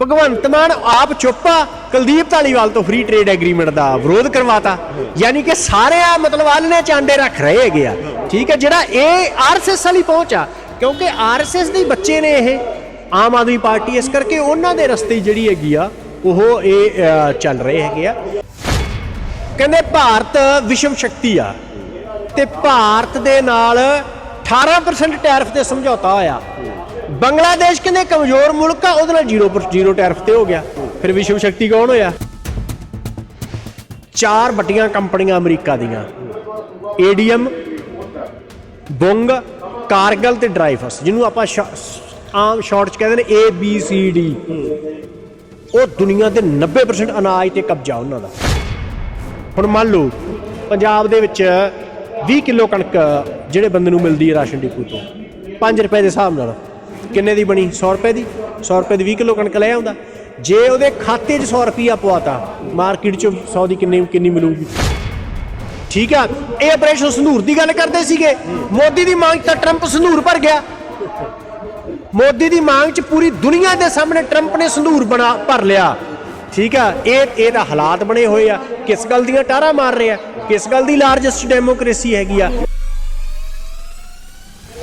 ਭਗਵੰਤ ਮਾਨ ਆਪ ਚੁੱਪ ਆ ਕੁਲਦੀਪ ਢਾਲੀਵਾਲ ਤੋਂ ਫ੍ਰੀ ਟ੍ਰੇਡ ਐਗਰੀਮੈਂਟ ਦਾ ਵਿਰੋਧ ਕਰਵਾਤਾ। ਯਾਨੀ ਕਿ ਸਾਰੇ ਆ ਮਤਲਬ ਆਲਣੇ ਚਾਂਡੇ ਰੱਖ ਰਹੇ ਹੈਗੇ ਆ। ਠੀਕ ਹੈ, ਜਿਹੜਾ ਇਹ ਆਰਐਸਐਸ ਵਾਲੀ ਪਹੁੰਚ ਆ, ਕਿਉਂਕਿ ਆਰਐਸਐਸ ਦੇ ਬੱਚੇ ਨੇ ਇਹ। ਆਮ ਆਦਮੀ ਪਾਰਟੀ ਇਸ ਕਰਕੇ ਉਹਨਾਂ ਦੇ ਰਸਤੇ ਜਿਹੜੀ ਹੈਗੀ ਆ, ਉਹ ਇਹ ਚੱਲ ਰਹੇ ਹੈਗੇ ਆ। ਕਹਿੰਦੇ ਭਾਰਤ ਵਿਸ਼ਵ ਸ਼ਕਤੀ ਆ, ਤੇ ਭਾਰਤ ਦੇ ਨਾਲ 18% ਟੈਰਿਫ ਤੇ ਸਮਝੌਤਾ ਹੋਇਆ। ਬੰਗਲਾਦੇਸ਼ ਕਹਿੰਦੇ ਕਮਜ਼ੋਰ ਮੁਲਕ ਆ, ਉਹਦੇ ਨਾਲ 0% ਜ਼ੀਰੋ ਟੈਰਿਫ ਤੇ ਹੋ ਗਿਆ। ਫਿਰ ਵਿਸ਼ਵ ਸ਼ਕਤੀ ਕੌਣ ਹੋਇਆ? ਚਾਰ ਵੱਡੀਆਂ ਕੰਪਨੀਆਂ ਅਮਰੀਕਾ ਦੀਆਂ। ਏਡੀਐਮ, ਬੁੰਗ, ਕਾਰਗਲ ਤੇ ਡਰਾਈਫਸ, ਜਿਹਨੂੰ ਆਪਾਂ ਆਮ ਸ਼ਾਰਟ ਚ ਕਹਿੰਦੇ ਨੇ ਏ ਬੀ ਸੀ ਡੀ ਉਹ ਦੁਨੀਆ ਦੇ 90% ਅਨਾਜ ਤੇ ਕਬਜ਼ਾ ਉਹਨਾਂ ਦਾ। ਹੁਣ ਮੰਨ ਲਓ, ਪੰਜਾਬ ਦੇ ਵਿੱਚ 20 ਕਿਲੋ ਕਣਕ ਜਿਹੜੇ ਬੰਦੇ ਨੂੰ ਮਿਲਦੀ ਹੈ ਰਾਸ਼ਨ ਡਿਪੂ ਤੋਂ 5 ਰੁਪਏ ਦੇ ਹਿਸਾਬ ਨਾਲ। ਕਿੰਨੇ ਦੀ ਬਣੀ? 100 ਰੁਪਏ ਦੀ? 100 ਰੁਪਏ ਦੀ 20 ਕਿਲੋ ਕਣਕ ਲੈ ਆਉਂਦਾ। ਜੇ ਉਹਦੇ ਖਾਤੇ 'ਚ 100 ਰੁਪਿਆ ਪਵਾਤਾ, ਮਾਰਕੀਟ 'ਚ 100 ਦੀ ਕਿੰਨੀ ਕਿੰਨੀ ਮਿਲੂਗੀ? ਠੀਕ ਆ? ਇਹ ਆਪਰੇਸ਼ਨ ਸੰਧੂਰ ਦੀ ਗੱਲ ਕਰਦੇ ਸੀਗੇ। ਮੋਦੀ ਦੀ ਮੰਗ ਤਾਂ ਟਰੰਪ ਸੰਧੂਰ ਭਰ ਗਿਆ। ਮੋਦੀ ਦੀ ਮੰਗ 'ਚ ਪੂਰੀ ਦੁਨੀਆ ਦੇ ਸਾਹਮਣੇ ਟਰੰਪ ਨੇ ਸੰਧੂਰ ਬਣਾ, ਭਰ ਲਿਆ। ਠੀਕ ਆ? ਇਹ ਇਹਦਾ ਹਾਲਾਤ ਬਣੇ ਹੋਏ ਆ। ਕਿਸ ਗੱਲ ਦੀਆਂ ਟਾਰਾਂ ਮਾਰ ਰਹੇ ਆ? ਕਿਸ ਗੱਲ ਦੀ ਲਾਰਜੈਸਟ ਡੈਮੋਕ੍ਰੇਸੀ ਹੈਗੀ ਆ?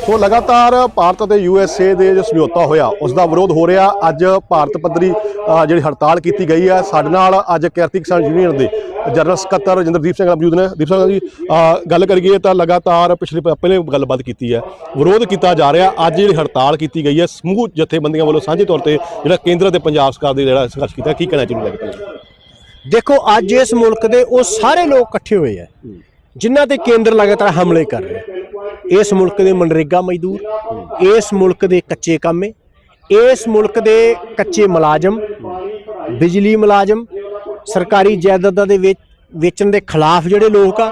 ਸੋ ਲਗਾਤਾਰ ਭਾਰਤ ਅਤੇ ਯੂਐਸਏ ਦੇ ਜੋ ਸਮਝੌਤਾ ਹੋਇਆ, ਉਸ ਦਾ ਵਿਰੋਧ ਹੋ ਰਿਹਾ। ਅੱਜ ਭਾਰਤ ਪੱਧਰੀ ਜਿਹੜੀ ਹੜਤਾਲ ਕੀਤੀ ਗਈ ਹੈ, ਸਾਡੇ ਨਾਲ ਅੱਜ ਕਿਰਤੀ ਕਿਸਾਨ ਯੂਨੀਅਨ ਦੇ ਜਨਰਲ ਸਕੱਤਰ ਰਜਿੰਦਰਦੀਪ ਸਿੰਘ ਮੌਜੂਦ ਨੇ। ਦੀਪ ਸਿੰਘ ਜੀ ਗੱਲ ਕਰੀਏ ਤਾਂ ਲਗਾਤਾਰ ਪਿਛਲੇ, ਪਹਿਲੇ ਗੱਲਬਾਤ ਕੀਤੀ ਹੈ। ਵਿਰੋਧ ਕੀਤਾ ਜਾ ਰਿਹਾ। ਅੱਜ ਜਿਹੜੀ ਹੜਤਾਲ ਕੀਤੀ ਗਈ ਹੈ, ਸਮੂਹ ਜਥੇਬੰਦੀਆਂ ਵੱਲੋਂ ਸਾਂਝੇ ਤੌਰ ਤੇ ਜਿਹੜਾ ਕੇਂਦਰ ਤੇ ਪੰਜਾਬ ਸਰਕਾਰ ਦੇ ਜਿਹੜਾ ਸੰਘਰਸ਼ ਕੀਤਾ ਕੀ ਕਹਿਣਾ ਚਾਹੁੰਦੇ ਲੱਗਦਾ ਦੇਖੋ, ਅੱਜ ਇਸ ਮੁਲਕ ਦੇ ਉਹ ਸਾਰੇ ਲੋਕ ਇਕੱਠੇ ਹੋਏ ਆ ਜਿਨ੍ਹਾਂ ਤੇ ਕੇਂਦਰ ਲਗਾਤਾਰ ਹਮਲੇ ਕਰ ਰਿਹਾ ਇਸ ਮੁਲਕ ਦੇ ਮਨਰੇਗਾ ਮਜ਼ਦੂਰ, ਇਸ ਮੁਲਕ ਦੇ ਕੱਚੇ ਕਾਮੇ ਇਸ ਮੁਲਕ ਦੇ ਕੱਚੇ ਮੁਲਾਜ਼ਮ, ਬਿਜਲੀ ਮੁਲਾਜ਼ਮ, ਸਰਕਾਰੀ ਜਾਇਦਾਦਾਂ ਦੇ ਵੇਚ- ਵੇਚਣ ਦੇ ਖਿਲਾਫ ਜਿਹੜੇ ਲੋਕ ਆ,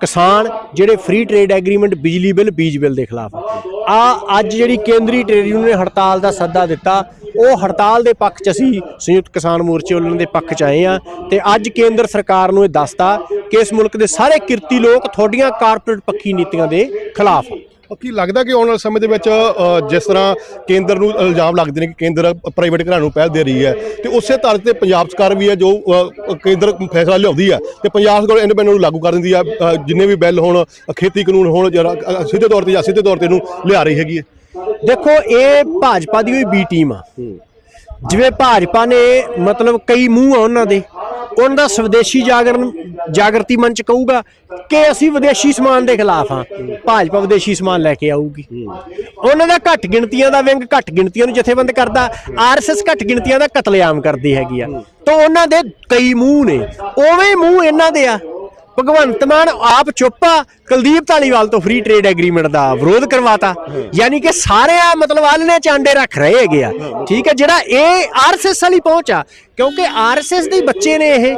ਕਿਸਾਨ ਜਿਹੜੇ ਫ੍ਰੀ ਟ੍ਰੇਡ ਐਗਰੀਮੈਂਟ ਬਿਜਲੀ ਬਿੱਲ, ਬੀਜ ਬਿੱਲ ਦੇ ਖਿਲਾਫ ਆ। ਅੱਜ ਜਿਹੜੀ ਕੇਂਦਰੀ ਟ੍ਰੇਡ ਯੂਨੀਅਨ ਨੇ ਹੜਤਾਲ ਦਾ ਸੱਦਾ ਦਿੱਤਾ ਉਹ ਹੜਤਾਲ ਦੇ ਪੱਖ 'ਚ ਅਸੀਂ ਸੰਯੁਕਤ ਕਿਸਾਨ ਮੋਰਚੇ ਵੱਲੋਂ ਦੇ ਪੱਖ 'ਚ ਆਏ ਆ ਤੇ ਅੱਜ ਕੇਂਦਰ ਸਰਕਾਰ ਨੂੰ ਇਹ ਦੱਸਤਾ ਕਿ ਇਸ ਮੁਲਕ ਦੇ ਸਾਰੇ ਕਿਰਤੀ ਲੋਕ ਤੁਹਾਡੀਆਂ ਕਾਰਪੋਰੇਟ ਪੱਖੀ ਨੀਤੀਆਂ ਦੇ ਖਿਲਾਫ ਆ। ਕੀ ਲੱਗਦਾ ਕਿ ਆਉਣ ਵਾਲੇ ਸਮੇਂ ਦੇ ਵਿੱਚ ਜਿਸ ਤਰ੍ਹਾਂ ਕੇਂਦਰ ਨੂੰ ਇਲਜ਼ਾਮ ਲੱਗਦੇ ਨੇ ਕਿ ਕੇਂਦਰ ਪ੍ਰਾਈਵੇਟ ਘਰਾਂ ਨੂੰ ਪਹਿਲ ਦੇ ਰਹੀ ਹੈ, ਤੇ ਉਸੇ ਤਰ੍ਹਾਂ ਤੇ ਪੰਜਾਬ ਸਰਕਾਰ ਵੀ ਹੈ ਜੋ ਕੇਂਦਰ ਫੈਸਲਾ ਲਿਆਉਂਦੀ ਹੈ, ਤੇ ਪੰਜਾਬ ਸਰਕਾਰ ਇੰਡੀਪੈਂਡੈਂਟ ਨੂੰ ਲਾਗੂ ਕਰ ਦਿੰਦੀ ਹੈ ਜਿੰਨੇ ਵੀ ਬਿੱਲ ਹੋਣ, ਖੇਤੀ ਕਾਨੂੰਨ ਹੋਣ ਜਰਾ ਸਿੱਧੇ ਤੌਰ ਤੇ ਜਾਂ ਸਿੱਧੇ ਤੌਰ ਤੇ ਇਹਨੂੰ ਲਿਆ ਰਹੀ ਹੈਗੀ ਹੈ। ਦੇਖੋ ਇਹ ਭਾਜਪਾ ਦੀ ਹੋਈ ਬੀ ਟੀਮ ਆ। ਜਿਵੇਂ ਭਾਜਪਾ ਨੇ ਮਤਲਬ ਕਈ ਮੂੰਹ ਆ ਉਹਨਾਂ ਦੇ ਉਹਨਾਂ ਦਾ ਸਵਦੇਸ਼ੀ ਜਾਗਰਣ ਜਾਗਰਤੀ ਮੰਚ ਕਹੂਗਾ ਕਿ ਅਸੀਂ ਵਿਦੇਸ਼ੀ ਸਮਾਨ ਦੇ ਖਿਲਾਫ ਆ ਭਾਜਪਾ ਵਿਦੇਸ਼ੀ ਸਮਾਨ ਲੈ ਕੇ ਆਊਗੀ। ਉਹਨਾਂ ਦਾ ਘੱਟ ਗਿਣਤੀਆਂ ਦਾ ਵਿੰਗ ਘੱਟ ਗਿਣਤੀਆਂ ਨੂੰ ਜਥੇਬੰਦ ਕਰਦਾ ਆਰਐਸਐਸ ਘੱਟ ਗਿਣਤੀਆਂ ਦਾ ਕਤਲੇਆਮ ਕਰਦੀ ਹੈਗੀ ਆ। ਤਾਂ ਉਹਨਾਂ ਦੇ ਕਈ ਮੂੰਹ ਨੇ ਉਵੇਂ ਮੂੰਹ ਇਹਨਾਂ ਦੇ ਆ। ਭਗਵੰਤ ਮਾਨ ਆਪ ਚੁੱਪ ਕੁਲਦੀਪ ਢਾਲੀਵਾਲ ਤੋਂ ਫ੍ਰੀ ਟ੍ਰੇਡ ਐਗਰੀਮੈਂਟ ਦਾ ਵਿਰੋਧ ਕਰਵਾਤਾ। ਯਾਨੀ ਕਿ ਸਾਰੇ ਆ ਮਤਲਬ ਆਲਣੇ ਚਾਂਡੇ ਰੱਖ ਰਹੇ ਹੈਗੇ ਆ। ਠੀਕ ਹੈ, ਜਿਹੜਾ ਇਹ ਆਰਐਸਐਸ ਵਾਲੀ ਪਹੁੰਚ ਆ, ਕਿਉਂਕਿ ਆਰਐਸਐਸ ਦੇ ਬੱਚੇ ਨੇ ਇਹ।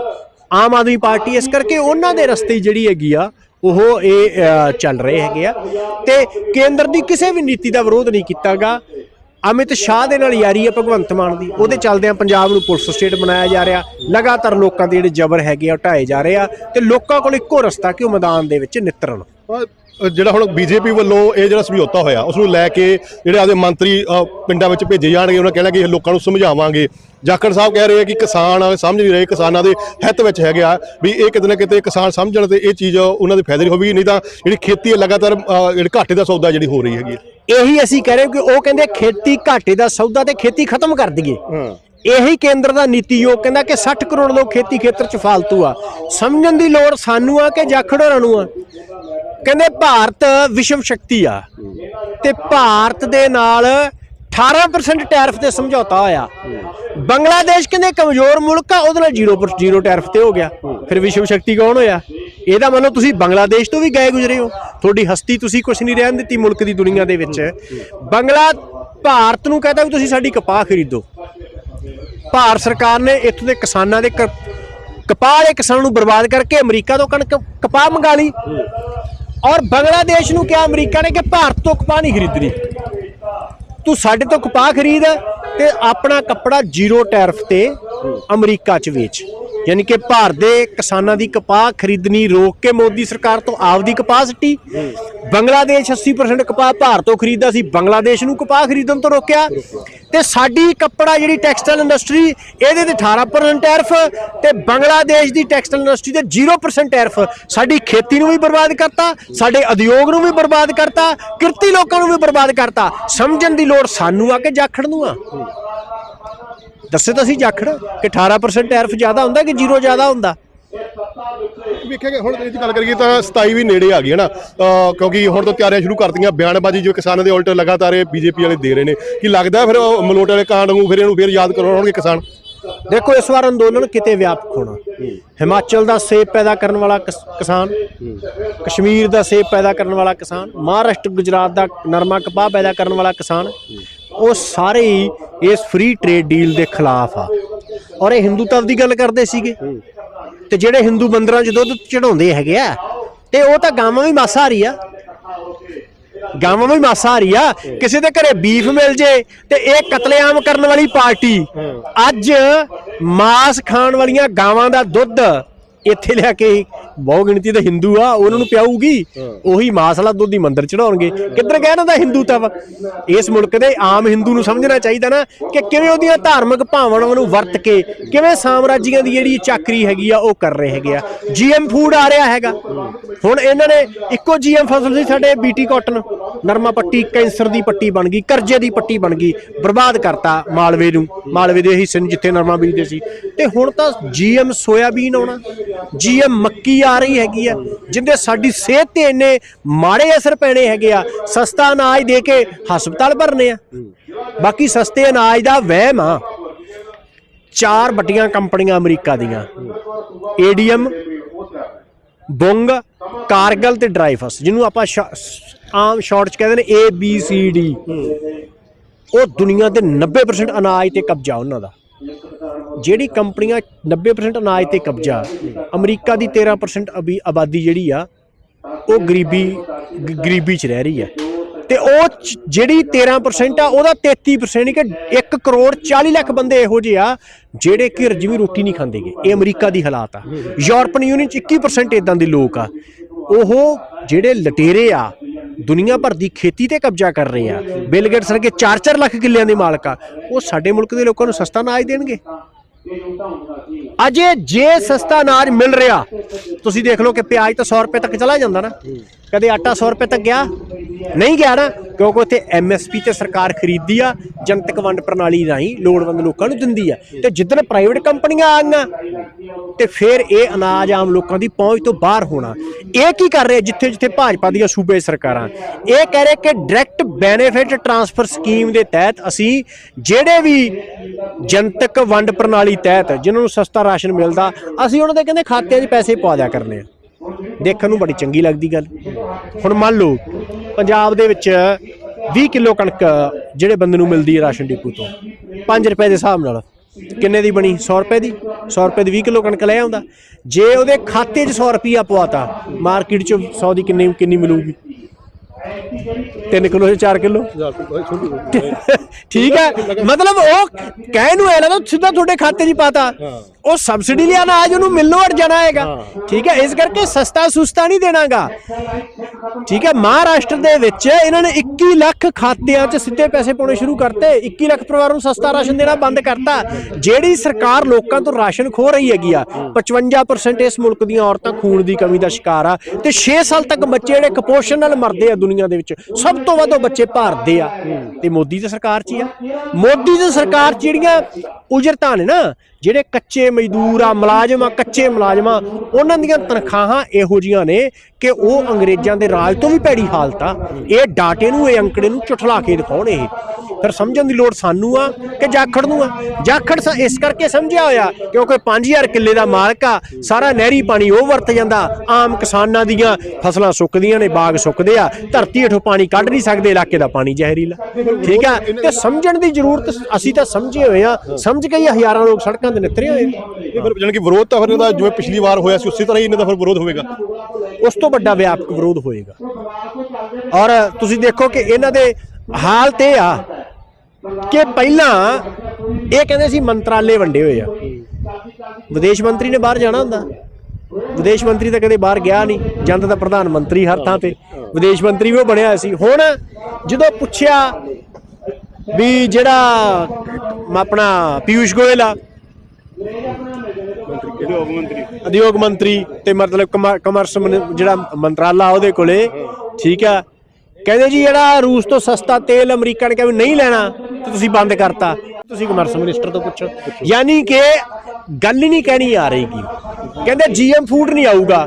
ਆਮ ਆਦਮੀ ਪਾਰਟੀ ਇਸ ਕਰਕੇ ਉਹਨਾਂ ਦੇ ਰਸਤੇ ਜਿਹੜੀ ਹੈਗੀ ਆ, ਉਹ ਇਹ ਚੱਲ ਰਹੇ ਹੈਗੇ ਆ। ਤੇ ਕੇਂਦਰ ਦੀ ਕਿਸੇ ਵੀ ਨੀਤੀ ਦਾ ਵਿਰੋਧ ਨਹੀਂ ਕੀਤਾਗਾ। ਅਮਿਤ ਸ਼ਾਹ ਦੇ ਨਾਲ ਯਾਰੀ ਹੈ ਭਗਵੰਤ ਮਾਨ ਦੀ। ਉਹਦੇ ਚੱਲਦਿਆਂ ਪੰਜਾਬ ਨੂੰ ਪੁਲਿਸ ਸਟੇਟ ਬਣਾਇਆ ਜਾ ਰਿਹਾ। ਲਗਾਤਾਰ ਲੋਕਾਂ ਦੇ ਜਿਹੜੇ ਜ਼ਬਰ ਹੈਗੇ ਆ, ਉਹ ਢਾਏ ਜਾ ਰਹੇ ਆ। ਤੇ ਲੋਕਾਂ ਕੋਲ ਇੱਕੋ ਰਸਤਾ ਕਿ ਉਹ ਮੈਦਾਨ ਦੇ ਵਿੱਚ ਨਿਤਰਨ। ਜਿਹੜਾ ਹੁਣ ਬੀਜੇਪੀ ਵੱਲੋਂ ਇਹ ਜਿਹੜਾ ਸਮਝੌਤਾ ਹੋਇਆ ਉਸ ਨੂੰ ਲੈ ਕੇ ਜਿਹੜੇ ਆਦੇ ਮੰਤਰੀ ਪਿੰਡਾਂ ਵਿੱਚ ਭੇਜੇ ਜਾਣਗੇ ਉਹਨਾਂ ਕਹਿਣਾ ਕਿ ਇਹ ਲੋਕਾਂ ਨੂੰ ਸਮਝਾਵਾਂਗੇ। ਜਾਖੜ ਸਾਹਿਬ ਕਹਿ ਰਹੇ ਆ ਕਿ ਕਿਸਾਨ ਸਮਝ ਨਹੀਂ ਰਹੇ ਕਿਸਾਨਾਂ ਦੇ ਹਿੱਤ ਵਿੱਚ ਹੈਗੇ ਆ ਵੀ ਇਹ ਕਿਤੇ ਨਾ ਕਿਤੇ ਕਿਸਾਨ ਸਮਝਣ ਤੇ ਇਹ ਚੀਜ਼ ਉਹਨਾਂ ਦੇ ਫਾਇਦੇ ਦੀ ਹੋਵੇਗੀ ਨਹੀਂ ਤਾਂ ਜਿਹੜੀ ਖੇਤੀ ਹੈ ਲਗਾਤਾਰ ਜਿਹੜੀ ਘਾਟੇ ਦਾ ਸੌਦਾ ਜਿਹੜੀ ਹੋ ਰਹੀ ਹੈਗੀ। ਇਹੀ ਅਸੀਂ ਕਹਿ ਰਹੇ ਕਿ ਉਹ ਕਹਿੰਦੇ ਖੇਤੀ ਘਾਟੇ ਦਾ ਸੌਦਾ ਤੇ ਖੇਤੀ ਖਤਮ ਕਰ ਦਈਏ। ਇਹੀ ਕੇਂਦਰ ਦਾ ਨੀਤੀ ਯੋਗ ਕਹਿੰਦਾ ਕਿ 60 ਕਰੋੜ ਲੋਕ ਖੇਤੀ ਖੇਤਰ 'ਚ ਫਾਲਤੂ ਆ। ਸਮਝਣ ਦੀ ਲੋੜ ਸਾਨੂੰ ਆ ਕਿ ਜਾਖੜ ਹੋਰਾਂ ਨੂੰ ਆ? ਕਹਿੰਦੇ ਭਾਰਤ ਵਿਸ਼ਵ ਸ਼ਕਤੀ ਆ। ਤੇ ਭਾਰਤ ਦੇ ਨਾਲ 18% ਟੈਰਿਫ ਤੇ ਸਮਝੌਤਾ ਹੋਇਆ। ਬੰਗਲਾਦੇਸ਼ ਕਹਿੰਦੇ ਕਮਜ਼ੋਰ ਮੁਲਕ ਆ, ਉਹਦੇ ਨਾਲ 0% ਜ਼ੀਰੋ ਟੈਰਿਫ ਤੇ ਹੋ ਗਿਆ। ਫਿਰ ਵਿਸ਼ਵ ਸ਼ਕਤੀ ਕੌਣ ਹੋਇਆ? ਇਹਦਾ ਮੰਨੋ ਤੁਸੀਂ ਬੰਗਲਾਦੇਸ਼ ਤੋਂ ਵੀ ਗਏ ਗੁਜ਼ਰੇ ਹੋ। ਤੁਹਾਡੀ ਹਸਤੀ ਤੁਸੀਂ ਕੁਝ ਨਹੀਂ ਰਹਿਣ ਦਿੱਤੀ ਮੁਲਕ ਦੀ ਦੁਨੀਆ ਦੇ ਵਿੱਚ। ਬੰਗਲਾ ਭਾਰਤ ਨੂੰ ਕਹਿੰਦਾ ਵੀ ਤੁਸੀਂ ਸਾਡੀ ਕਪਾਹ ਖਰੀਦੋ। ਭਾਰਤ ਸਰਕਾਰ ਨੇ ਇੱਥੋਂ ਦੇ ਕਿਸਾਨਾਂ ਦੇ ਕਪਾਹ ਦੇ ਕਿਸਾਨਾਂ ਨੂੰ ਬਰਬਾਦ ਕਰਕੇ ਅਮਰੀਕਾ ਤੋਂ ਕਣਕ, ਕਪਾਹ ਮੰਗਾ ਲਈ। ਔਰ ਬੰਗਲਾਦੇਸ਼ ਨੂੰ ਕਿਹਾ ਅਮਰੀਕਾ ਨੇ ਕਿ ਭਾਰਤ ਤੋਂ ਕਪਾਹ ਨਹੀਂ ਖਰੀਦਣੀ। ਤੂੰ ਸਾਡੇ ਤੋਂ ਕਪਾਹ ਖਰੀਦ ਤੇ ਆਪਣਾ ਕੱਪੜਾ ਜ਼ੀਰੋ ਟੈਰਫ ਤੇ ਅਮਰੀਕਾ ਚ ਵੇਚ। ਯਾਨੀ ਕਿ ਭਾਰਤ ਦੇ ਕਿਸਾਨਾਂ ਦੀ ਕਪਾਹ ਖਰੀਦਣੀ ਰੋਕ ਕੇ ਮੋਦੀ ਸਰਕਾਰ ਤੋਂ ਆਪਦੀ ਕਪਾਹ ਸਿੱਟੀ। ਬੰਗਲਾਦੇਸ਼ 80% ਕਪਾਹ ਭਾਰਤ ਤੋਂ ਖਰੀਦਦਾ ਸੀ। ਬੰਗਲਾਦੇਸ਼ ਨੂੰ ਕਪਾਹ ਖਰੀਦਣ ਤੋਂ ਰੋਕਿਆ। ਤੇ ਸਾਡੀ ਕੱਪੜਾ ਜਿਹੜੀ ਟੈਕਸਟਾਈਲ ਇੰਡਸਟਰੀ, ਇਹਦੇ ਤੇ 18% ਟੈਰਫ ਤੇ ਬੰਗਲਾਦੇਸ਼ ਦੀ ਟੈਕਸਟਾਈਲ ਇੰਡਸਟਰੀ ਤੇ 0% ਟੈਰਫ। ਸਾਡੀ ਖੇਤੀ ਨੂੰ ਵੀ ਬਰਬਾਦ ਕਰਤਾ, ਸਾਡੇ ਉਦਯੋਗ ਨੂੰ ਵੀ ਬਰਬਾਦ ਕਰਤਾ, ਕਿਰਤੀ ਲੋਕਾਂ ਨੂੰ ਵੀ ਬਰਬਾਦ ਕਰਤਾ। ਸਮਝਣ ਦੀ ਲੋੜ ਸਾਨੂੰ ਆ ਕੇ ਜਾਖੜ ਨੂੰ ਆ? ਦੱਸੇ ਤਾਂ ਅਸੀਂ ਜਾਖੜ ਕਿ 18% ਟੈਰਫ ਜ਼ਿਆਦਾ ਹੁੰਦਾ ਕਿ 0 ਜ਼ਿਆਦਾ ਹੁੰਦਾ? ਵੇਖਿਆ ਹੁਣ ਇਹ ਦੀ ਗੱਲ ਕਰੀਏ ਤਾਂ 27 ਵੀ ਨੇੜੇ ਆ ਗਈ ਹੈ ਨਾ? ਕਿਉਂਕਿ ਹੁਣ ਤੋਂ ਤਿਆਰੀਆਂ ਸ਼ੁਰੂ ਕਰਤੀਆਂ ਬਿਆਨਬਾਜ਼ੀ ਜੋ ਕਿਸਾਨਾਂ ਦੇ ਉਲਟ ਲਗਾਤਾਰ ਇਹ ਬੀਜੇਪੀ ਵਾਲੇ ਦੇ ਰਹੇ ਨੇ। ਕੀ ਲੱਗਦਾ ਫਿਰ ਉਹ ਮਲੋਟ ਵਾਲੇ ਕਾਂਡ ਨੂੰ ਫਿਰ ਇਹਨੂੰ ਫਿਰ ਯਾਦ ਕਰਾਉਣਗੇ ਕਿਸਾਨ? ਦੇਖੋ ਇਸ ਵਾਰ ਅੰਦੋਲਨ ਕਿਤੇ ਵਿਆਪਕ ਹੋਣਾ। ਹਿਮਾਚਲ ਦਾ ਸੇਬ ਪੈਦਾ ਕਰਨ ਵਾਲਾ ਕਿਸ- ਕਿਸਾਨ ਕਸ਼ਮੀਰ ਦਾ ਸੇਬ ਪੈਦਾ ਕਰਨ ਵਾਲਾ ਕਿਸਾਨ ਮਹਾਰਾਸ਼ਟਰ ਗੁਜਰਾਤ ਦਾ ਨਰਮਾ ਕਪਾਹ ਪੈਦਾ ਕਰਨ ਵਾਲਾ ਕਿਸਾਨ ਉਹ ਸਾਰੇ ਹੀ ਇਸ ਫ੍ਰੀ ਟ੍ਰੇਡ ਡੀਲ ਦੇ ਖਿਲਾਫ ਆ। ਔਰ ਇਹ ਹਿੰਦੂਤਵ ਦੀ ਗੱਲ ਕਰਦੇ ਸੀਗੇ। ਤੇ ਜਿਹੜੇ ਹਿੰਦੂ ਮੰਦਰਾਂ 'ਚ ਦੁੱਧ ਚੜਾਉਂਦੇ ਹੈਗੇ ਆ ਤੇ ਉਹ ਤਾਂ ਗਾਵਾਂ ਵੀ ਮਾਸਾਹਾਰੀ ਆ। ਗਾਵਾਂ ਵੀ ਮਾਸਾਹਾਰੀ ਆ। ਕਿਸੇ ਦੇ ਘਰੇ ਬੀਫ ਮਿਲ ਜੇ ਤੇ ਇਹ ਕਤਲੇਆਮ ਕਰਨ ਵਾਲੀ ਪਾਰਟੀ। ਅੱਜ ਮਾਸ ਖਾਣ ਵਾਲੀਆਂ ਗਾਵਾਂ ਦਾ ਦੁੱਧ ਇੱਥੇ ਲਿਆ ਕੇ ਬਹੁ ਗਿਣਤੀ ਦੇ ਹਿੰਦੂ ਆ ਉਹਨਾਂ ਨੂੰ ਪਿਆਊਗੀ। ਉਹੀ ਮਾਸ ਵਾਲਾ ਦੁੱਧ ਹੀ ਮੰਦਰ ਚੜਾਉਣਗੇ। ਕਿੱਧਰ ਗਏ ਇਹਨਾਂ ਦਾ ਹਿੰਦੂਤਵ ਇਸ ਮੁਲਕ ਦੇ ਆਮ ਹਿੰਦੂ ਨੂੰ ਸਮਝਣਾ ਚਾਹੀਦਾ ਨਾ ਕਿ ਕਿਵੇਂ ਉਹਦੀਆਂ ਧਾਰਮਿਕ ਭਾਵਨਾਵਾਂ ਨੂੰ ਵਰਤ ਕੇ ਕਿਵੇਂ ਸਾਮਰਾਜੀਆਂ ਦੀ ਜਿਹੜੀ ਚਾਕਰੀ ਹੈਗੀ ਆ ਉਹ ਕਰ ਰਹੇ ਹੈਗੇ ਆ। ਜੀਐਮ ਫੂਡ ਆ ਰਿਹਾ ਹੈਗਾ। ਹੁਣ ਇਹਨਾਂ ਨੇ ਇੱਕੋ ਜੀਐਮ ਫਸਲ ਸੀ ਸਾਡੇ ਬੀਟੀ ਕਾਟਨ ਨਰਮਾ ਪੱਟੀ, ਕੈਂਸਰ ਦੀ ਪੱਟੀ ਬਣ ਗਈ, ਕਰਜ਼ੇ ਦੀ ਪੱਟੀ ਬਣ ਗਈ, ਬਰਬਾਦ ਕਰਤਾ ਮਾਲਵੇ ਨੂੰ। ਮਾਲਵੇ ਦੇ ਹਿੱਸੇ ਨੂੰ ਜਿੱਥੇ ਨਰਮਾ ਬੀਜਦੇ ਸੀ। ਤੇ ਹੁਣ ਤਾਂ ਜੀਐਮ ਸੋਇਆਬੀਨ ਆਉਣਾ, ਜੀਐਮ ਮੱਕੀ ਆ ਰਹੀ ਹੈਗੀ ਆ, ਜਿੰਦੇ ਸਾਡੀ ਸਿਹਤ ਤੇ ਇੰਨੇ ਮਾੜੇ ਅਸਰ ਪੈਣੇ ਹੈਗੇ ਆ, ਸਸਤਾ ਅਨਾਜ ਦੇ ਕੇ ਹਸਪਤਾਲ ਭਰਨੇ ਆ। ਬਾਕੀ ਸਸਤੇ ਅਨਾਜ ਦਾ ਵਹਿਮ ਆ। ਚਾਰ ਵੱਡੀਆਂ ਕੰਪਨੀਆਂ ਅਮਰੀਕਾ ਦੀਆਂ। ਏਡੀਐਮ, ਬੁੰਗ, ਕਾਰਗਲ ਤੇ ਡਰਾਈਫਸ, ਜਿਹਨੂੰ ਆਪਾਂ ਸ਼ਾ- ਆਮ ਸ਼ਾਰਟ ਚ ਕਹਿੰਦੇ ਨੇ ਏ ਬੀ ਸੀ ਡੀ ਉਹ ਦੁਨੀਆ ਦੇ 90% ਅਨਾਜ ਤੇ ਕਬਜ਼ਾ ਉਹਨਾਂ ਦਾ। ਜਿਹੜੀ ਕੰਪਨੀਆਂ 90% ਅਨਾਜ ਤੇ ਕਬਜ਼ਾ ਅਮਰੀਕਾ ਦੀ 13% ਅਬੀ ਆਬਾਦੀ ਜਿਹੜੀ ਆ ਉਹ ਗਰੀਬੀ ਗਰੀਬੀ ਚ ਰਹਿ ਰਹੀ ਆ। ਤੇ ਉਹ ਜਿਹੜੀ 13% ਆ ਉਹਦਾ 33% ਕਿ 1 ਕਰੋੜ 40 ਲੱਖ ਬੰਦੇ ਇਹੋ ਜਿਹੇ ਆ ਜਿਹੜੇ ਕਿ ਰਜਵੀ ਰੋਟੀ ਨਹੀਂ ਖਾਂਦੇਗੇ ਇਹ ਅਮਰੀਕਾ ਦੀ ਹਾਲਾਤ ਆ। ਯੂਰਪਨ ਯੂਨੀਅਨ ਚ 21% ਇਦਾਂ ਦੇ ਲੋਕ ਆ। ਉਹ ਜਿਹੜੇ ਲਟੇਰੇ ਆ ਦੁਨੀਆ ਭਰ ਦੀ ਖੇਤੀ ਤੇ ਕਬਜ਼ਾ ਕਰ ਰਹੇ ਆ। ਬਿਲ ਗੇਟਸ ਵਰਗੇ 4-4 ਲੱਖ ਕਿੱਲਿਆਂ ਦੇ ਮਾਲਕ ਆ। ਉਹ ਸਾਡੇ ਮੁਲਕ ਦੇ ਲੋਕਾਂ ਨੂੰ ਸਸਤਾ ਅਨਾਜ ਦੇਣਗੇ। ਅਜੇ ਜੇ ਸਸਤਾ ਅਨਾਜ ਮਿਲ ਰਿਹਾ, ਤੁਸੀਂ ਦੇਖ ਲਓ ਕਿ ਪਿਆਜ਼ ਤਾਂ 100 ਰੁਪਏ ਤੱਕ ਚਲਾ ਜਾਂਦਾ ਨਾ। ਕਦੇ ਆਟਾ 100 ਰੁਪਏ ਤੱਕ ਗਿਆ, ਨਹੀਂ ਗਿਆ ਨਾ। ਕਿਉਂਕਿ ਉੱਥੇ ਐਮਐਸਪੀ ਤੇ ਸਰਕਾਰ ਖਰੀਦਦੀ ਆ, ਜਨਤਕ ਵੰਡ ਪ੍ਰਣਾਲੀ ਰਾਹੀਂ ਲੋੜਵੰਦ ਲੋਕਾਂ ਨੂੰ ਦਿੰਦੀ ਆ। ਤੇ ਜਿੱਦਣ ਪ੍ਰਾਈਵੇਟ ਕੰਪਨੀਆਂ ਆਈਆਂ, ਤੇ ਫਿਰ ਇਹ ਅਨਾਜ ਆਮ ਲੋਕਾਂ ਦੀ ਪਹੁੰਚ ਤੋਂ ਬਾਹਰ ਹੋਣਾ। ਇਹ ਕੀ ਕਰ ਰਹੇ ਜਿੱਥੇ ਜਿੱਥੇ ਭਾਜਪਾ ਦੀਆਂ ਸੂਬੇ ਸਰਕਾਰਾਂ? ਇਹ ਕਹਿ ਰਹੇ ਕਿ ਡਾਇਰੈਕਟ ਬੈਨੀਫਿਟ ਟਰਾਂਸਫਰ ਸਕੀਮ ਦੇ ਤਹਿਤ ਅਸੀਂ ਜਿਹੜੇ ਵੀ ਜਨਤਕ ਵੰਡ ਪ੍ਰਣਾਲੀ ਤਹਿਤ, ਜਿਨ੍ਹਾਂ ਨੂੰ ਸਸਤਾ ਰਾਸ਼ਨ ਮਿਲਦਾ, ਅਸੀਂ ਉਹਨਾਂ ਦੇ ਕਹਿੰਦੇ ਖਾਤਿਆਂ 'ਚ ਪੈਸੇ ਪਾ ਦਿਆ ਕਰਨੇ ਆ। ਦੇਖਣ ਨੂੰ ਬੜੀ ਚੰਗੀ ਲੱਗਦੀ ਗੱਲ। ਹੁਣ ਮੰਨ ਲਓ, ਪੰਜਾਬ ਦੇ ਵਿੱਚ 20 ਕਿਲੋ ਕਣਕ ਜਿਹੜੇ ਬੰਦੇ ਨੂੰ ਮਿਲਦੀ ਹੈ ਰਾਸ਼ਨ ਡਿਪੂ ਤੋਂ 5 ਰੁਪਏ ਦੇ ਹਿਸਾਬ ਨਾਲ। ਕਿੰਨੇ ਦੀ ਬਣੀ? 100 ਰੁਪਏ ਦੀ। 100 ਰੁਪਏ ਦੀ 20 ਕਿਲੋ ਕਣਕ ਲੈ ਆਉਂਦਾ। ਜੇ ਉਹਦੇ ਖਾਤੇ 'ਚ 100 ਰੁਪਿਆ ਪਵਾਤਾ, ਮਾਰਕੀਟ 'ਚ 100 ਦੀ ਕਿੰਨੀ ਕਿੰਨੀ ਮਿਲੂਗੀ? 3 ਕਿਲੋ 4 ਕਿਲੋ? ਠੀਕ ਹੈ। ਮਤਲਬ ਉਹ ਕਹਿ ਨੂੰ ਐ ਲੱਗਦਾ ਸਿੱਧਾ ਤੁਹਾਡੇ ਖਾਤੇ 'ਚ ਪਾਤਾ। ਉਹ ਸਬਸਿਡੀ ਲਿਆ ਨਾ ਅੱਜ ਉਹਨੂੰ ਮਿਲਣੋਂ ਹਟ ਜਾਣਾ ਹੈਗਾ। ਠੀਕ ਹੈ ਇਸ ਕਰਕੇ ਸਸਤਾ ਸੁਸਤਾ ਨਹੀਂ ਦੇਣਾਗਾ। ਠੀਕ ਹੈ ਮਹਾਰਾਸ਼ਟਰ ਦੇ ਵਿੱਚ ਇਹਨਾਂ ਨੇ 21 ਲੱਖ ਖਾਤਿਆਂ 'ਚ ਸਿੱਧੇ ਪੈਸੇ ਪਾਉਣੇ ਸ਼ੁਰੂ ਕਰਤੇ। 21 ਲੱਖ ਪਰਿਵਾਰਾਂ ਨੂੰ ਸਸਤਾ ਰਾਸ਼ਨ ਦੇਣਾ ਬੰਦ ਕਰਤਾ। ਜਿਹੜੀ ਸਰਕਾਰ ਲੋਕਾਂ ਤੋਂ ਰਾਸ਼ਨ ਖੋ ਰਹੀ ਹੈਗੀ ਆ 55% ਇਸ ਮੁਲਕ ਦੀਆਂ ਔਰਤਾਂ ਖੂਨ ਦੀ ਕਮੀ ਦਾ ਸ਼ਿਕਾਰ ਆ। ਤੇ 6 ਸਾਲ ਤੱਕ ਬੱਚੇ ਜਿਹੜੇ ਕੁਪੋਸ਼ਣ ਨਾਲ ਮਰਦੇ ਆ ਦੁਨੀਆ ਦੇ ਵਿੱਚ ਸਭ ਤੋਂ ਵੱਧ ਉਹ ਬੱਚੇ ਭਾਰਤ ਦੇ ਆ। ਤੇ ਮੋਦੀ ਦੀ ਸਰਕਾਰ 'ਚ ਹੀ ਆ। ਮੋਦੀ ਦੀ ਸਰਕਾਰ 'ਚ ਜਿਹੜੀਆਂ ਉਜਰਤਾਂ ਨੇ ਨਾ, ਜਿਹੜੇ ਕੱਚੇ ਮਜ਼ਦੂਰ ਆ, ਮੁਲਾਜ਼ਮ ਆ, ਕੱਚੇ ਮੁਲਾਜ਼ਮਾਂ ਉਹਨਾਂ ਦੀਆਂ ਤਨਖਾਹਾਂ ਇਹੋ ਜੀਆਂ ਨੇ ਕਿ ਉਹ ਅੰਗਰੇਜ਼ਾਂ ਦੇ ਰਾਜ ਤੋਂ ਵੀ ਭੈੜੀ ਹਾਲਤ ਆ। ਇਹ ਡਾਟੇ ਨੂੰ, ਇਹ ਅੰਕੜੇ ਨੂੰ ਝੁਠਲਾ ਕੇ ਦਿਖਾਉਣ ਇਹ। ਫਿਰ ਸਮਝਣ ਦੀ ਲੋੜ ਸਾਨੂੰ ਆ ਕਿ ਜਾਖੜ ਨੂੰ ਆ? ਜਾਖੜ ਇਸ ਕਰਕੇ ਸਮਝਿਆ ਹੋਇਆ ਕਿਉਂਕਿ 5000 ਕਿੱਲੇ ਦਾ ਮਾਲਕ ਆ ਸਾਰਾ ਨਹਿਰੀ ਪਾਣੀ ਉਹ ਵਰਤ ਜਾਂਦਾ ਆਮ ਕਿਸਾਨਾਂ ਦੀਆਂ ਫਸਲਾਂ ਸੁੱਕਦੀਆਂ ਨੇ ਬਾਗ ਸੁੱਕਦੇ ਆ ਧਰਤੀ ਹੇਠੋਂ ਪਾਣੀ ਕੱਢ ਨਹੀਂ ਸਕਦੇ ਇਲਾਕੇ ਦਾ ਪਾਣੀ ਜ਼ਹਿਰੀਲਾ। ਠੀਕ ਆ? ਤੇ ਸਮਝਣ ਦੀ ਜ਼ਰੂਰਤ ਅਸੀਂ ਤਾਂ ਸਮਝੇ ਹੋਏ ਆ ਸਮਝ ਕੇ ਹੀ ਹਜ਼ਾਰਾਂ ਲੋਕ ਸੜਕਾਂ ਤੇ ਨਿੱਤਰੇ ਹੋਏ। ਇਹ ਫਿਰ ਜਾਣੀ ਕਿ ਵਿਰੋਧ ਤਾਂ ਫਿਰ ਇਹਦਾ ਜਿਵੇਂ ਪਿਛਲੀ ਵਾਰ ਹੋਇਆ ਸੀ ਉਸੇ ਤਰ੍ਹਾਂ ਹੀ ਇਹਨਾਂ ਦਾ ਫਿਰ ਵਿਰੋਧ ਹੋਵੇਗਾ। ਉਸ ਤੋਂ ਵੱਡਾ ਵਿਆਪਕ ਵਿਰੋਧ ਹੋਏਗਾ। ਔਰ ਤੁਸੀਂ ਦੇਖੋ ਕਿ ਇਹਨਾਂ ਦੇ ਹਾਲਤ ਇਹ ਆ ਕਿ ਪਹਿਲਾਂ ਇਹ ਕਹਿੰਦੇ ਸੀ ਮੰਤਰਾਲੇ ਵੰਡੇ ਹੋਏ ਆ। ਵਿਦੇਸ਼ ਮੰਤਰੀ ਨੇ ਬਾਹਰ ਜਾਣਾ ਹੁੰਦਾ। ਵਿਦੇਸ਼ ਮੰਤਰੀ ਤਾਂ ਕਦੇ ਬਾਹਰ ਗਿਆ ਨਹੀਂ। ਜਾਂਦਾ ਤਾਂ ਪ੍ਰਧਾਨ ਮੰਤਰੀ ਹਰ ਥਾਂ ਤੇ। ਵਿਦੇਸ਼ ਮੰਤਰੀ ਵੀ ਉਹ ਬਣਿਆ ਹੋਇਆ ਸੀ। ਹੁਣ ਜਦੋਂ ਪੁੱਛਿਆ ਵੀ ਜਿਹੜਾ ਆਪਣਾ ਪਿਊਸ਼ ਗੋਇਲ ਆ ਉਦਯੋਗ ਮੰਤਰੀ ਉਦਯੋਗ ਮੰਤਰੀ ਤੇ ਮਤਲਬ ਕਮਾ- ਕਮਰਸ ਜਿਹੜਾ ਮੰਤਰਾਲਾ ਉਹਦੇ ਕੋਲੇ, ਠੀਕ ਆ ਕਹਿੰਦੇ ਜੀ ਜਿਹੜਾ ਰੂਸ ਤੋਂ ਸਸਤਾ ਤੇਲ ਅਮਰੀਕਾ ਨੇ ਕਿਹਾ ਵੀ ਨਹੀਂ ਲੈਣਾ ਤੇ ਤੁਸੀਂ ਬੰਦ ਕਰਤਾ। ਤੁਸੀਂ ਕਮਰਸ ਮਿਨਿਸਟਰ ਤੋਂ ਪੁੱਛੋ। ਯਾਨੀ ਕਿ ਗੱਲ ਹੀ ਨਹੀਂ ਕਹਿਣੀ ਆ ਰਹੀਗੀ ਕਹਿੰਦੇ ਜੀਐਮ ਫੂਡ ਨਹੀਂ ਆਊਗਾ।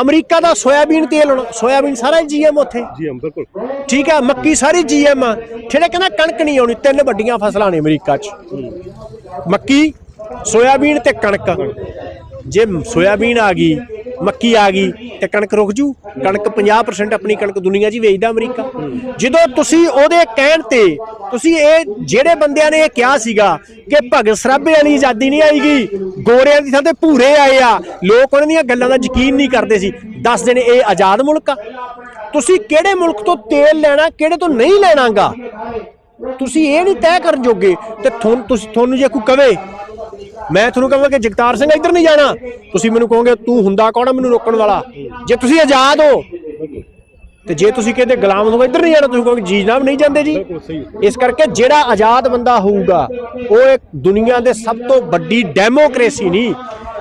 ਅਮਰੀਕਾ ਦਾ ਸੋਇਆਬੀਨ ਤੇਲ ਹੁਣ ਸੋਇਆਬੀਨ ਸਾਰਾ ਜੀਐਮ ਉੱਥੇ। ਜੀ ਹਮ ਬਿਲਕੁਲ। ਠੀਕ ਆ ਮੱਕੀ ਸਾਰੀ ਜੀਐਮ ਆ। ਜਿਹੜੇ ਕਹਿੰਦਾ ਕਣਕ ਨਹੀਂ ਆਉਣੀ ਤਿੰਨ ਵੱਡੀਆਂ ਫਸਲਾਂ ਨੇ ਅਮਰੀਕਾ 'ਚ। ਮੱਕੀ ਸੋਇਆਬੀਨ ਤੇ ਕਣਕ। ਜੇ ਸੋਇਆਬੀਨ ਆ ਗਈ ਮੱਕੀ ਆ ਗਈ ਤੇ ਕਣਕ ਰੁਕ ਜੂ। ਕਣਕ 50% ਆਪਣੀ ਕਣਕ ਦੁਨੀਆ 'ਚ ਵੇਚਦਾ ਅਮਰੀਕਾ। ਜਦੋਂ ਤੁਸੀਂ ਉਹਦੇ ਕਹਿਣ ਤੇ ਤੁਸੀਂ ਇਹ ਜਿਹੜੇ ਬੰਦਿਆਂ ਨੇ ਇਹ ਕਿਹਾ ਸੀਗਾ ਕਿ ਭਗਤ ਸਰਾਭੇ ਵਾਲੀ ਆਜ਼ਾਦੀ ਨਹੀਂ ਆਏਗੀ, ਗੋਰਿਆਂ ਦੀ ਥਾਂ ਤੇ ਭੂਰੇ ਆਏ ਆ, ਲੋਕ ਉਹਨਾਂ ਦੀਆਂ ਗੱਲਾਂ ਦਾ ਯਕੀਨ ਨਹੀਂ ਕਰਦੇ ਸੀ। ਦੱਸ ਨੇ ਇਹ ਆਜ਼ਾਦ ਮੁਲਕ ਆ। ਤੁਸੀਂ ਕਿਹੜੇ ਮੁਲਕ ਤੋਂ ਤੇਲ ਲੈਣਾ, ਕਿਹੜੇ ਤੋਂ ਨਹੀਂ ਲੈਣਾਗਾ? ਤੁਸੀਂ ਇਹ ਨਹੀਂ ਤੈਅ ਕਰਨ ਜੋਗੇ ਤੇ ਤੁਹਾਨੂੰ ਤੁਸੀਂ ਤੁਹਾਨੂੰ ਜੇ ਕੋਈ ਕਵੇ ਮੈਂ ਤੁਹਾਨੂੰ ਕਹਾਂ ਕਿ ਜਗਤਾਰ ਸਿੰਘ ਇੱਧਰ ਨਹੀਂ ਜਾਣਾ। ਤੁਸੀਂ ਮੈਨੂੰ ਕਹੋਗੇ ਤੂੰ ਹੁੰਦਾ ਕੌਣ ਮੈਨੂੰ ਰੋਕਣ ਵਾਲਾ? ਜੇ ਤੁਸੀਂ ਆਜ਼ਾਦ ਹੋ ਤੇ ਜੇ ਤੁਸੀਂ ਕਹਿੰਦੇ ਗੁਲਾਮ ਹੋ ਇੱਧਰ ਨਹੀਂ ਜਾਣਾ ਤੁਸੀਂ ਕਹੋਗੇ ਜੀ ਜਨਾਬ ਨਹੀਂ ਜਾਂਦੇ ਜੀ? ਇਸ ਕਰਕੇ ਜਿਹੜਾ ਆਜ਼ਾਦ ਬੰਦਾ ਹੋਊਗਾ ਉਹ ਇੱਕ ਦੁਨੀਆ ਦੇ ਸਭ ਤੋਂ ਵੱਡੀ ਡੈਮੋਕ੍ਰੇਸੀ ਨਹੀਂ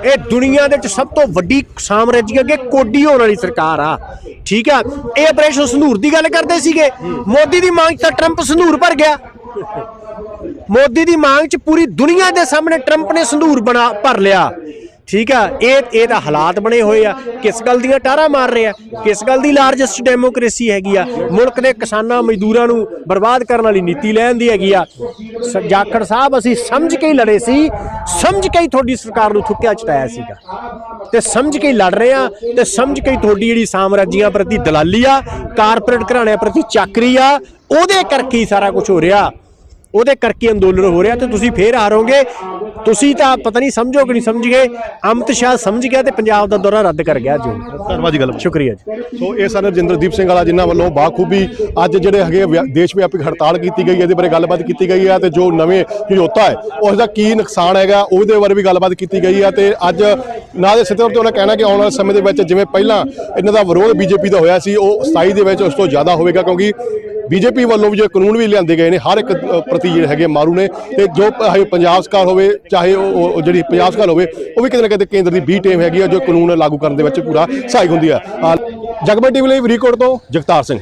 ਇਹ ਦੁਨੀਆ ਦੇ ਵਿੱਚ ਸਭ ਤੋਂ ਵੱਡੀ ਸਾਮਰਾਜੀ ਅੱਗੇ ਕੋਡੀ ਹੋਣ ਵਾਲੀ ਸਰਕਾਰ ਆ। ਠੀਕ ਆ? ਇਹ ਆਪਰੇਸ਼ਨ ਸੰਧੂਰ ਦੀ ਗੱਲ ਕਰਦੇ ਸੀਗੇ। ਮੋਦੀ ਦੀ ਮੰਗ ਤਾਂ ਟਰੰਪ ਸੰਧੂਰ ਭਰ ਗਿਆ। ਮੋਦੀ ਦੀ ਮੰਗ 'ਚ ਪੂਰੀ ਦੁਨੀਆ ਦੇ ਸਾਹਮਣੇ ਟਰੰਪ ਨੇ ਸੰਧੂਰ ਬਣਾ ਭਰ ਲਿਆ। ਠੀਕ ਆ, ਇਹ ਇਹ ਤਾਂ ਹਾਲਾਤ ਬਣੇ ਹੋਏ ਆ। ਕਿਸ ਗੱਲ ਦੀਆਂ ਟਾਰਾਂ ਮਾਰ ਰਹੇ ਆ? ਕਿਸ ਗੱਲ ਦੀ ਲਾਰਜੈਸਟ ਡੈਮੋਕ੍ਰੇਸੀ ਹੈਗੀ ਆ? ਮੁਲਕ ਦੇ ਕਿਸਾਨਾਂ, ਮਜ਼ਦੂਰਾਂ ਨੂੰ ਬਰਬਾਦ ਕਰਨ ਵਾਲੀ ਨੀਤੀ ਲੈਣ ਦੀ ਹੈਗੀ ਆ। ਸ- ਜਾਖੜ ਸਾਹਿਬ, ਅਸੀਂ ਸਮਝ ਕੇ ਹੀ ਲੜੇ ਸੀ। ਸਮਝ ਕੇ ਹੀ ਤੁਹਾਡੀ ਸਰਕਾਰ ਨੂੰ ਥੁੱਕਿਆ ਚਟਾਇਆ ਸੀਗਾ। ਤੇ ਸਮਝ ਕੇ ਹੀ ਲੜ ਰਹੇ ਆ ਤੇ ਸਮਝ ਕੇ ਹੀ ਤੁਹਾਡੀ ਜਿਹੜੀ ਸਾਮਰਾਜੀਆਂ ਪ੍ਰਤੀ ਦਲਾਲੀ ਆ, ਕਾਰਪੋਰੇਟ ਘਰਾਣਿਆਂ ਪ੍ਰਤੀ ਚਾਕਰੀ ਆ, ਉਹਦੇ ਕਰਕੇ ਹੀ ਸਾਰਾ ਕੁਝ ਹੋ ਰਿਹਾ। ਉਹਦੇ ਕਰਕੇ ਅੰਦੋਲਨ ਹੋ ਰਿਹਾ ਤੇ ਤੁਸੀਂ ਫੇਰ ਹਾਰੋਗੇ? ਤੁਸੀਂ ਤਾਂ ਪਤਾ ਨਹੀਂ ਸਮਝੋ ਕਿ ਨਹੀਂ ਸਮਝ ਗਏ ਅਮਿਤ ਸ਼ਾਹ ਸਮਝ ਗਿਆ ਤੇ ਪੰਜਾਬ ਦਾ ਦੌਰਾ ਰੱਦ ਕਰ ਗਿਆ ਜੋ ਧੰਨਵਾਦ ਜੀ ਗੱਲ ਸ਼ੁਕਰੀਆ ਜੀ। ਸੋ ਇਹ ਸਨ ਰਜਿੰਦਰਦੀਪ ਸਿੰਘ ਵਾਲਾ ਜਿਨ੍ਹਾਂ ਵੱਲੋਂ ਬਾਖੂਬੀ ਅੱਜ ਜਿਹੜੇ ਹੈਗੇ ਦੇਸ਼ ਵਿਆਪਕ ਹੜਤਾਲ ਕੀਤੀ ਗਈ ਹੈ ਇਹਦੇ ਬਾਰੇ ਗੱਲਬਾਤ ਕੀਤੀ ਗਈ ਹੈ ਤੇ ਜੋ ਨਵੇਂ ਸਮਝੌਤਾ ਹੈ ਉਸ ਦਾ ਕੀ ਨੁਕਸਾਨ ਹੈਗਾ ਉਹਦੇ ਬਾਰੇ ਵੀ ਗੱਲਬਾਤ ਕੀਤੀ ਗਈ ਹੈ ਤੇ ਅੱਜ ਨਾ ਦੇ ਸਿੱਧੇ ਤੌਰ ਤੇ ਉਹਨਾਂ ਕਹਿਣਾ ਕਿ ਆਉਣ ਵਾਲੇ ਸਮੇਂ ਦੇ ਵਿੱਚ ਜਿਵੇਂ ਪਹਿਲਾਂ ਇਹਨਾਂ ਦਾ ਵਿਰੋਧ ਬੀਜੇਪੀ ਦਾ ਹੋਇਆ ਸੀ ਉਹ 27 ਦੇ ਵਿੱਚ ਉਸ ਤੋਂ ਜ਼ਿਆਦਾ ਹੋਵੇਗਾ ਕਿਉਂਕਿ ਬੀਜੇਪੀ ਵੱਲੋਂ ਵੀ ਜੋ ਕਾਨੂੰਨ ਵੀ ਲਿਆਂਦੇ ਗਏ ਨੇ ਹਰ ਇੱਕ ਪ੍ਰਤੀ ਜਿਹੜੇ ਹੈਗੇ ਮਾਰੂ ਨੇ ਤੇ ਜੋ ਚਾਹੇ ਪੰਜਾਬ ਸਰਕਾਰ ਹੋਵੇ ਚਾਹੇ ਉਹ ਜਿਹੜੀ ਪੰਜਾਬ ਸਰਕਾਰ ਹੋਵੇ ਉਹ ਵੀ ਕਿਤੇ ਨਾ ਕਿਤੇ ਕੇਂਦਰ ਦੀ ਬੀ ਟੀਮ ਹੈਗੀ ਆ ਜੋ ਕਾਨੂੰਨ ਲਾਗੂ ਕਰਨ ਦੇ ਵਿੱਚ ਪੂਰਾ ਸਹਾਇਕ ਹੁੰਦੀ ਆ। ਅ, ਜਗਬਾਣੀ ਟੀਵੀ ਲਈ ਫਰੀਦਕੋਟ ਤੋਂ ਜਗਤਾਰ ਸਿੰਘ।